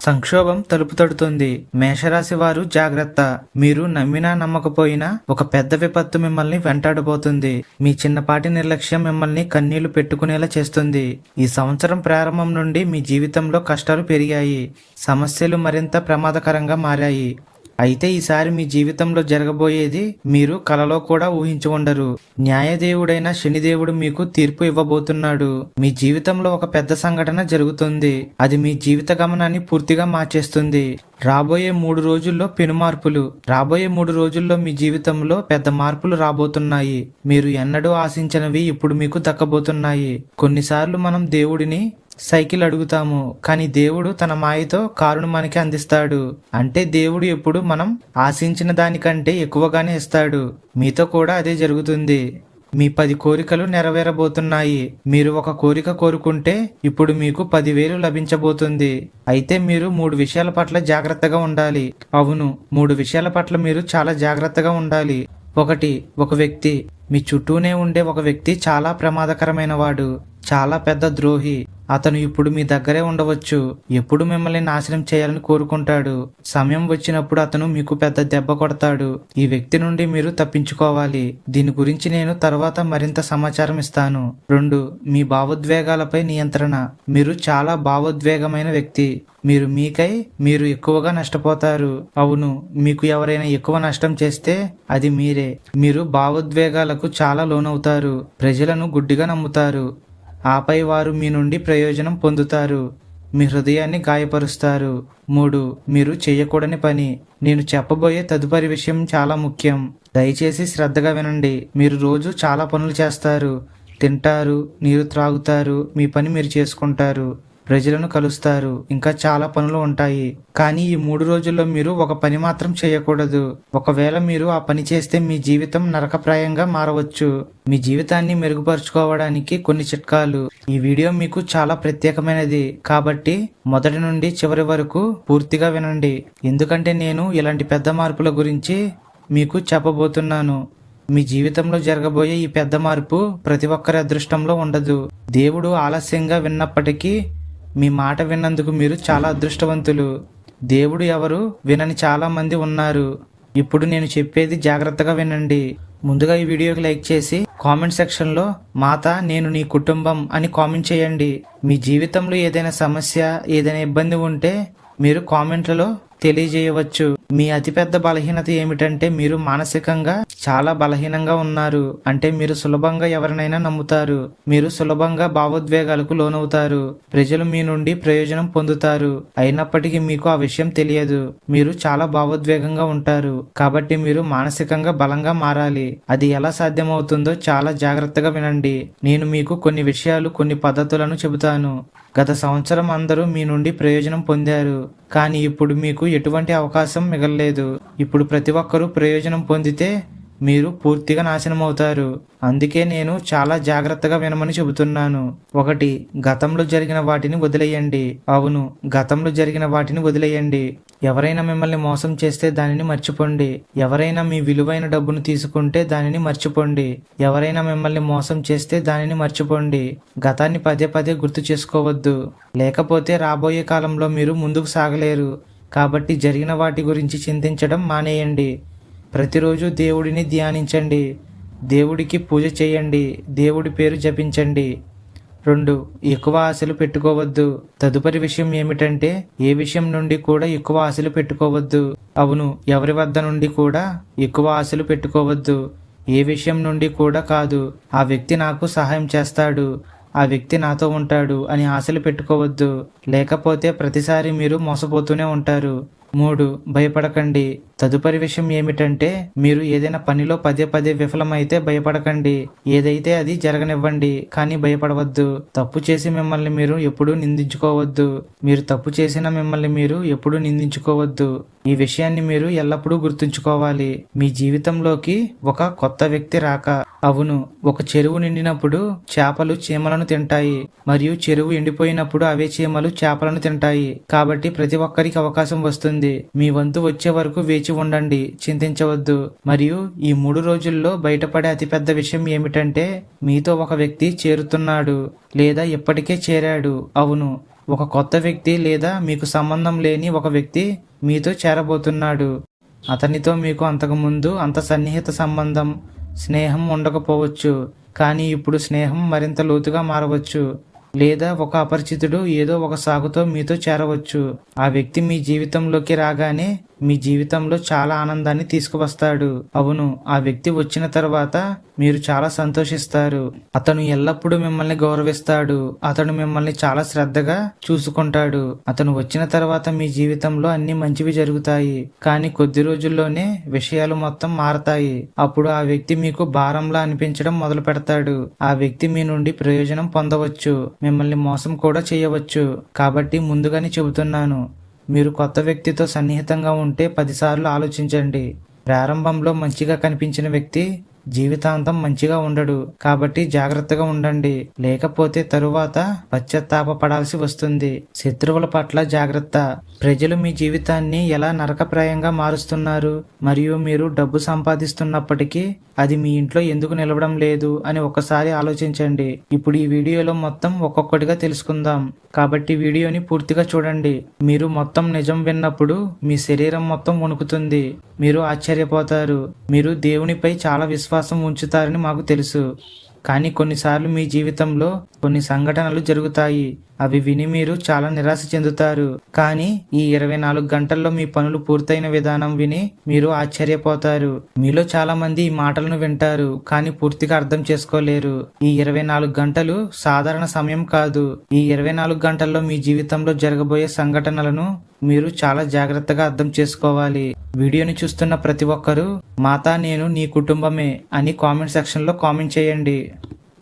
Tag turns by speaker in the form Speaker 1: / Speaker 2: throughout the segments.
Speaker 1: సంక్షోభం తలుపు తడుతుంది. మేషరాశి వారు జాగ్రత్త. మీరు నమ్మినా నమ్మకపోయినా ఒక పెద్ద విపత్తు మిమ్మల్ని వెంటాడబోతుంది. మీ చిన్నపాటి నిర్లక్ష్యం మిమ్మల్ని కన్నీళ్ళు పెట్టుకునేలా చేస్తుంది. ఈ సంవత్సరం ప్రారంభం నుండి మీ జీవితంలో కష్టాలు పెరిగాయి. సమస్యలు మరింత ప్రమాదకరంగా మారాయి. అయితే ఈసారి మీ జీవితంలో జరగబోయేది మీరు కలలో కూడా ఊహించి ఉండరు. న్యాయదేవుడైన శనిదేవుడు మీకు తీర్పు ఇవ్వబోతున్నాడు. మీ జీవితంలో ఒక పెద్ద సంఘటన జరుగుతుంది. అది మీ జీవిత గమనాన్ని పూర్తిగా మార్చేస్తుంది. రాబోయే మూడు రోజుల్లో పెను మార్పులు. రాబోయే మూడు రోజుల్లో మీ జీవితంలో పెద్ద మార్పులు రాబోతున్నాయి. మీరు ఎన్నడూ ఆశించినవి ఇప్పుడు మీకు దక్కబోతున్నాయి. కొన్నిసార్లు మనం దేవుడిని సైకిల్ అడుగుతాము కానీ దేవుడు తన మాయతో కారును మనకి అందిస్తాడు. అంటే దేవుడు ఎప్పుడు మనం ఆశించిన దానికంటే ఎక్కువగానే ఇస్తాడు. మీతో కూడా అదే జరుగుతుంది. మీ పది కోరికలు నెరవేరబోతున్నాయి. మీరు ఒక కోరిక కోరుకుంటే ఇప్పుడు మీకు పదివేలు లభించబోతుంది. అయితే మీరు మూడు విషయాల పట్ల జాగ్రత్తగా ఉండాలి. అవును మూడు విషయాల పట్ల మీరు చాలా జాగ్రత్తగా ఉండాలి. ఒకటి ఒక వ్యక్తి. మీ చుట్టూనే ఉండే ఒక వ్యక్తి చాలా ప్రమాదకరమైన వాడు చాలా పెద్ద ద్రోహి. అతను ఇప్పుడు మీ దగ్గరే ఉండవచ్చు. ఎప్పుడు మిమ్మల్ని నాశనం చేయాలని కోరుకుంటాడు. సమయం వచ్చినప్పుడు అతను మీకు పెద్ద దెబ్బ కొడతాడు. ఈ వ్యక్తి నుండి మీరు తప్పించుకోవాలి. దీని గురించి నేను తర్వాత మరింత సమాచారం ఇస్తాను. రెండు మీ భావోద్వేగాలపై నియంత్రణ. మీరు చాలా భావోద్వేగమైన వ్యక్తి. మీరు మీకై మీరు ఎక్కువగా నష్టపోతారు. అవును మీకు ఎవరైనా ఎక్కువ నష్టం చేస్తే అది మీరే. మీరు భావోద్వేగాలకు చాలా లోనవుతారు. ప్రజలను గుడ్డిగా నమ్ముతారు. ఆపై వారు మీ నుండి ప్రయోజనం పొందుతారు. మీ హృదయాన్ని గాయపరుస్తారు. మూడు మీరు చేయకూడని పని. నేను చెప్పబోయే తదుపరి విషయం చాలా ముఖ్యం. దయచేసి శ్రద్ధగా వినండి. మీరు రోజు చాలా పనులు చేస్తారు. తింటారు నీరు త్రాగుతారు. మీ పని మీరు చేసుకుంటారు. ప్రజలను కలుస్తారు. ఇంకా చాలా పనులు ఉంటాయి. కానీ ఈ మూడు రోజుల్లో మీరు ఒక పని మాత్రం చేయకూడదు. ఒకవేళ మీరు ఆ పని చేస్తే మీ జీవితం నరకప్రాయంగా మారవచ్చు. మీ జీవితాన్ని మెరుగుపరుచుకోవడానికి కొన్ని చిట్కాలు. ఈ వీడియో మీకు చాలా ప్రత్యేకమైనది. కాబట్టి మొదటి నుండి చివరి వరకు పూర్తిగా వినండి. ఎందుకంటే నేను ఇలాంటి పెద్ద మార్పుల గురించి మీకు చెప్పబోతున్నాను. మీ జీవితంలో జరగబోయే ఈ పెద్ద మార్పు ప్రతి ఒక్కరి అదృష్టంలో ఉండదు. దేవుడు ఆలస్యంగా విన్నప్పటికీ మీ మాట విన్నందుకు మీరు చాలా అదృష్టవంతులు. దేవుడు ఎవరు? వినని చాలామంది ఉన్నారు. ఇప్పుడు నేను చెప్పేది జాగ్రత్తగా వినండి. ముందుగా ఈ వీడియోకి లైక్ చేసి కామెంట్ సెక్షన్లో మాత నేను నీ కుటుంబం అని కామెంట్ చేయండి. మీ జీవితంలో ఏదైనా సమస్య ఏదైనా ఇబ్బంది ఉంటే మీరు కామెంట్లలో తెలియజేయవచ్చు. మీ అతిపెద్ద బలహీనత ఏమిటంటే మీరు మానసికంగా చాలా బలహీనంగా ఉన్నారు. అంటే మీరు సులభంగా ఎవరినైనా నమ్ముతారు. మీరు సులభంగా భావోద్వేగాలకు లోనవుతారు. ప్రజలు మీ నుండి ప్రయోజనం పొందుతారు. అయినప్పటికీ మీకు ఆ విషయం తెలియదు. మీరు చాలా భావోద్వేగంగా ఉంటారు. కాబట్టి మీరు మానసికంగా బలంగా మారాలి. అది ఎలా సాధ్యమవుతుందో చాలా జాగ్రత్తగా వినండి. నేను మీకు కొన్ని విషయాలు కొన్ని పద్ధతులను చెబుతాను. గత సంవత్సరం అందరూ మీ నుండి ప్రయోజనం పొందారు. కానీ ఇప్పుడు మీకు ఎటువంటి అవకాశం జరగలేదు. ఇప్పుడు ప్రతి ఒక్కరూ ప్రయోజనం పొందితే మీరు పూర్తిగా నాశనం అవుతారు అందుకే నేను చాలా జాగ్రత్తగా వినమని చెబుతున్నాను. ఒకటి గతంలో జరిగిన వాటిని వదిలేయండి. అవును గతంలో జరిగిన వాటిని వదిలేయండి. ఎవరైనా మిమ్మల్ని మోసం చేస్తే దానిని మర్చిపోండి. ఎవరైనా మీ విలువైన డబ్బును తీసుకుంటే దానిని మర్చిపోండి. ఎవరైనా మిమ్మల్ని మోసం చేస్తే దానిని మర్చిపోండి. గతాన్ని పదే పదే గుర్తు చేసుకోవద్దు. లేకపోతే రాబోయే కాలంలో మీరు ముందుకు సాగలేరు. కాబట్టి జరిగిన వాటి గురించి చింతించడం మానేయండి. ప్రతిరోజు దేవుడిని ధ్యానించండి. దేవుడికి పూజ చేయండి. దేవుడి పేరు జపించండి. రెండు ఎక్కువ ఆశలు పెట్టుకోవద్దు. తదుపరి విషయం ఏమిటంటే ఏ విషయం నుండి కూడా ఎక్కువ ఆశలు పెట్టుకోవద్దు. అవును ఎవరి వద్ద నుండి కూడా ఎక్కువ ఆశలు పెట్టుకోవద్దు. ఏ విషయం నుండి కూడా కాదు. ఆ వ్యక్తి నాకు సహాయం చేస్తాడు. ఆ వ్యక్తి నాతో ఉంటాడు అని ఆశలు పెట్టుకోవద్దు. లేకపోతే ప్రతిసారి మీరు మోసపోతూనే ఉంటారు. మూడు భయపడకండి. తదుపరి విషయం ఏమిటంటే మీరు ఏదైనా పనిలో పదే పదే విఫలమైతే భయపడకండి. ఏదైతే అది జరగనివ్వండి కానీ భయపడవద్దు. తప్పు చేసి మిమ్మల్ని మీరు ఎప్పుడూ నిందించుకోవద్దు. మీరు తప్పు చేసిన మిమ్మల్ని మీరు ఎప్పుడూ నిందించుకోవద్దు. ఈ విషయాన్ని మీరు ఎల్లప్పుడూ గుర్తుంచుకోవాలి. మీ జీవితంలోకి ఒక కొత్త వ్యక్తి రాక అవును ఒక చెరువు నిండినప్పుడు చేపలు చీమలను తింటాయి మరియు చెరువు ఎండిపోయినప్పుడు అవే చీమలు చేపలను తింటాయి. కాబట్టి ప్రతి ఒక్కరికి అవకాశం వస్తుంది. మీ వంతు వచ్చే వరకు వేచి ఉండండి చింతించవద్దు. మరియు ఈ మూడు రోజుల్లో బయటపడే అతిపెద్ద విషయం ఏమిటంటే మీతో ఒక వ్యక్తి చేరుతున్నాడు లేదా ఇప్పటికే చేరాడు అవును. ఒక కొత్త వ్యక్తి లేదా మీకు సంబంధం లేని ఒక వ్యక్తి మీతో చేరబోతున్నాడు. అతనితో మీకు అంతకుముందు అంత సన్నిహిత సంబంధం స్నేహం ఉండకపోవచ్చు. కానీ ఇప్పుడు స్నేహం మరింత లోతుగా మారవచ్చు. లేదా ఒక అపరిచితుడు ఏదో ఒక సాగుతో మీతో చేరవచ్చు. ఆ వ్యక్తి మీ జీవితంలోకి రాగానే మీ జీవితంలో చాలా ఆనందాన్ని తీసుకువస్తాడు. అవును ఆ వ్యక్తి వచ్చిన తర్వాత మీరు చాలా సంతోషిస్తారు. అతను ఎల్లప్పుడూ మిమ్మల్ని గౌరవిస్తాడు. అతను మిమ్మల్ని చాలా శ్రద్ధగా చూసుకుంటాడు. అతను వచ్చిన తర్వాత మీ జీవితంలో అన్ని మంచివి జరుగుతాయి. కానీ కొద్ది రోజుల్లోనే విషయాలు మొత్తం మారతాయి. అప్పుడు ఆ వ్యక్తి మీకు భారంలా అనిపించడం మొదలు పెడతాడు. ఆ వ్యక్తి మీ నుండి ప్రయోజనం పొందవచ్చు. మిమ్మల్ని మోసం కూడా చేయవచ్చు. కాబట్టి ముందుగానే చెబుతున్నాను మీరు కొత్త వ్యక్తితో సన్నిహితంగా ఉంటే పదిసార్లు ఆలోచించండి. ప్రారంభంలో మంచిగా కనిపించిన వ్యక్తి జీవితాంతం మంచిగా ఉండడు. కాబట్టి జాగ్రత్తగా ఉండండి. లేకపోతే తరువాత పశ్చాత్తాపపడాల్సి వస్తుంది. శత్రువుల పట్ల జాగ్రత్త. ప్రజలు మీ జీవితాన్ని ఎలా నరకప్రాయంగా మారుస్తున్నారు? మరియు మీరు డబ్బు సంపాదిస్తున్నప్పటికీ అది మీ ఇంట్లో ఎందుకు నిలవడం లేదు అని ఒకసారి ఆలోచించండి. ఇప్పుడు ఈ వీడియోలో మొత్తం ఒక్కొక్కటిగా తెలుసుకుందాం. కాబట్టి వీడియోని పూర్తిగా చూడండి. మీరు మొత్తం నిజం విన్నప్పుడు మీ శరీరం మొత్తం వణుకుతుంది. మీరు ఆశ్చర్యపోతారు. మీరు దేవునిపై చాలా విశ్వాసం ఉంచుతారని మాకు తెలుసు. కానీ కొన్నిసార్లు మీ జీవితంలో కొన్ని సంఘటనలు జరుగుతాయి. అవి విని మీరు చాలా నిరాశ చెందుతారు. కానీ ఈ ఇరవై నాలుగు గంటల్లో మీ పనులు పూర్తయిన విధానం విని మీరు ఆశ్చర్యపోతారు. మీలో చాలా మంది ఈ మాటలను వింటారు కానీ పూర్తిగా అర్థం చేసుకోలేరు. ఈ ఇరవై నాలుగు గంటలు సాధారణ సమయం కాదు. ఈ ఇరవై నాలుగు గంటల్లో మీ జీవితంలో జరగబోయే సంఘటనలను మీరు చాలా జాగ్రత్తగా అర్థం చేసుకోవాలి. వీడియోని చూస్తున్న ప్రతి ఒక్కరూ మాతా నేను నీ కుటుంబమే అని కామెంట్ సెక్షన్లో కామెంట్ చేయండి.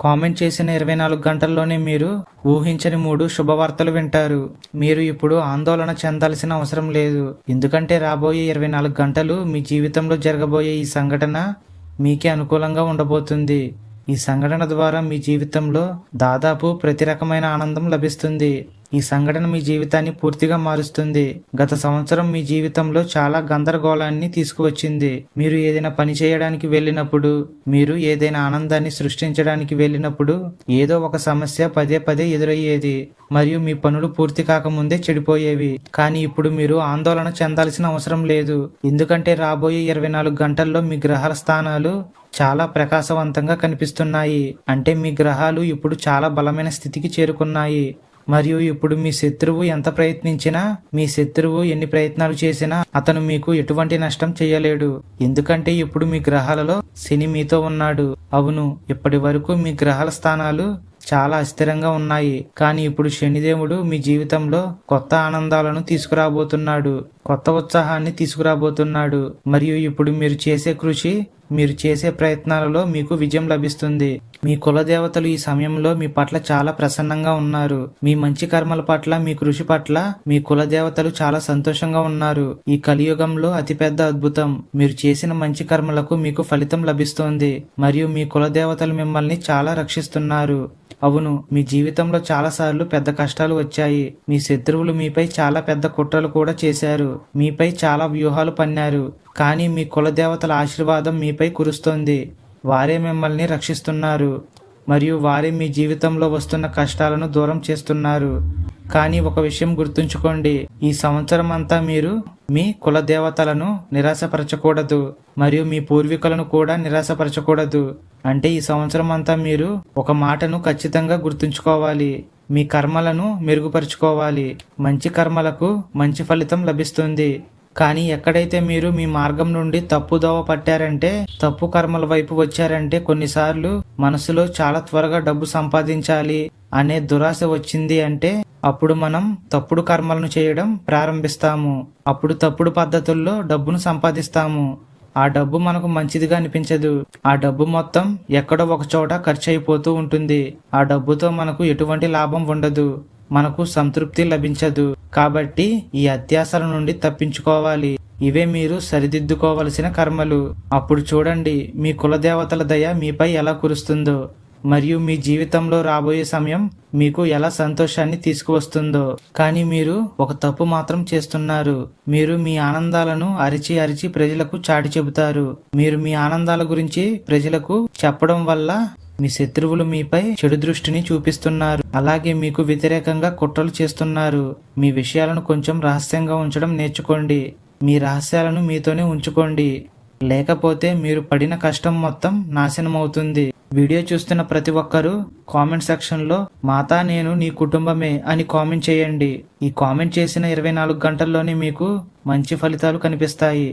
Speaker 1: కామెంట్ చేసిన ఇరవై నాలుగు గంటల్లోనే మీరు ఊహించని మూడు శుభవార్తలు వింటారు. మీరు ఇప్పుడు ఆందోళన చెందాల్సిన అవసరం లేదు. ఎందుకంటే రాబోయే ఇరవై నాలుగు గంటలు మీ జీవితంలో జరగబోయే ఈ సంఘటన మీకే అనుకూలంగా ఉండబోతుంది. ఈ సంఘటన ద్వారా మీ జీవితంలో దాదాపు ప్రతి రకమైన ఆనందం లభిస్తుంది. ఈ సంఘటన మీ జీవితాన్ని పూర్తిగా మారుస్తుంది. గత సంవత్సరం మీ జీవితంలో చాలా గందరగోళాన్ని తీసుకువచ్చింది. మీరు ఏదైనా పని చేయడానికి వెళ్ళినప్పుడు మీరు ఏదైనా ఆనందాన్ని సృష్టించడానికి వెళ్ళినప్పుడు ఏదో ఒక సమస్య పదే పదే ఎదురయ్యేది. మరియు మీ పనులు పూర్తి కాకముందే చెడిపోయేవి. కానీ ఇప్పుడు మీరు ఆందోళన చెందాల్సిన అవసరం లేదు. ఎందుకంటే రాబోయే ఇరవై నాలుగు గంటల్లో మీ గ్రహాల స్థానాలు చాలా ప్రకాశవంతంగా కనిపిస్తున్నాయి. అంటే మీ గ్రహాలు ఇప్పుడు చాలా బలమైన స్థితికి చేరుకున్నాయి. మరియు ఇప్పుడు మీ శత్రువు ఎంత ప్రయత్నించినా మీ శత్రువు ఎన్ని ప్రయత్నాలు చేసినా అతను మీకు ఎటువంటి నష్టం చేయలేడు. ఎందుకంటే ఇప్పుడు మీ గ్రహాలలో శని మీతో ఉన్నాడు. అవును ఇప్పటి వరకు మీ గ్రహాల స్థానాలు చాలా అస్థిరంగా ఉన్నాయి. కానీ ఇప్పుడు శనిదేవుడు మీ జీవితంలో కొత్త ఆనందాలను తీసుకురాబోతున్నాడు. కొత్త ఉత్సాహాన్ని తీసుకురాబోతున్నాడు. మరియు ఇప్పుడు మీరు చేసే కృషి మీరు చేసే ప్రయత్నాలలో మీకు విజయం లభిస్తుంది. మీ కులదేవతలు ఈ సమయంలో మీ పట్ల చాలా ప్రసన్నంగా ఉన్నారు. మీ మంచి కర్మల పట్ల మీ కృషి పట్ల మీ కులదేవతలు చాలా సంతోషంగా ఉన్నారు. ఈ కలియుగంలో అతిపెద్ద అద్భుతం. మీరు చేసిన మంచి కర్మలకు మీకు ఫలితం లభిస్తోంది. మరియు మీ కులదేవతలు మిమ్మల్ని చాలా రక్షిస్తున్నారు. అవును మీ జీవితంలో చాలాసార్లు పెద్ద కష్టాలు వచ్చాయి. మీ శత్రువులు మీపై చాలా పెద్ద కుట్రలు కూడా చేశారు. మీపై చాలా వ్యూహాలు పన్నారు. కానీ మీ కులదేవతల ఆశీర్వాదం మీపై కురుస్తోంది. వారే మిమ్మల్ని రక్షిస్తున్నారు. మరియు వారే మీ జీవితంలో వస్తున్న కష్టాలను దూరం చేస్తున్నారు. కానీ ఒక విషయం గుర్తుంచుకోండి. ఈ సంవత్సరం అంతా మీరు మీ కుల దేవతలను నిరాశపరచకూడదు. మరియు మీ పూర్వీకులను కూడా నిరాశపరచకూడదు. అంటే ఈ సంవత్సరం అంతా మీరు ఒక మాటను ఖచ్చితంగా గుర్తుంచుకోవాలి. మీ కర్మలను మెరుగుపరుచుకోవాలి. మంచి కర్మలకు మంచి ఫలితం లభిస్తుంది. కానీ ఎక్కడైతే మీరు మీ మార్గం నుండి తప్పు దోవ పట్టారంటే తప్పు కర్మల వైపు వచ్చారంటే కొన్నిసార్లు మనసులో చాలా త్వరగా డబ్బు సంపాదించాలి అనే దురాశ వచ్చింది అంటే అప్పుడు మనం తప్పుడు కర్మలను చేయడం ప్రారంభిస్తాము. అప్పుడు తప్పుడు పద్ధతుల్లో డబ్బును సంపాదిస్తాము. ఆ డబ్బు మనకు మంచిదిగా అనిపించదు. ఆ డబ్బు మొత్తం ఎక్కడో ఒక చోట ఖర్చు అయిపోతూ ఉంటుంది. ఆ డబ్బుతో మనకు ఎటువంటి లాభం ఉండదు. మనకు సంతృప్తి లభించదు. కాబట్టి ఈ అత్యాసల నుండి తప్పించుకోవాలి. ఇవే మీరు సరిదిద్దుకోవలసిన కర్మలు. అప్పుడు చూడండి మీ కులదేవతల దయ మీపై ఎలా కురుస్తుందో. మరియు మీ జీవితంలో రాబోయే సమయం మీకు ఎలా సంతోషాన్ని తీసుకువస్తుందో. కానీ మీరు ఒక తప్పు మాత్రం చేస్తున్నారు. మీరు మీ ఆనందాలను అరిచి అరిచి ప్రజలకు చాటి చెబుతారు. మీరు మీ ఆనందాల గురించి ప్రజలకు చెప్పడం వల్ల మీ శత్రువులు మీపై చెడు దృష్టిని చూపిస్తున్నారు. అలాగే మీకు వ్యతిరేకంగా కుట్రలు చేస్తున్నారు. మీ విషయాలను కొంచెం రహస్యంగా ఉంచడం నేర్చుకోండి. మీ రహస్యాలను మీతోనే ఉంచుకోండి. లేకపోతే మీరు పడిన కష్టం మొత్తం నాశనం అవుతుంది వీడియో చూస్తున్న ప్రతి ఒక్కరూ కామెంట్ సెక్షన్లో మాతా నేను నీ కుటుంబమే అని కామెంట్ చేయండి. ఈ కామెంట్ చేసిన ఇరవై నాలుగు గంటల్లోనే మీకు మంచి ఫలితాలు కనిపిస్తాయి.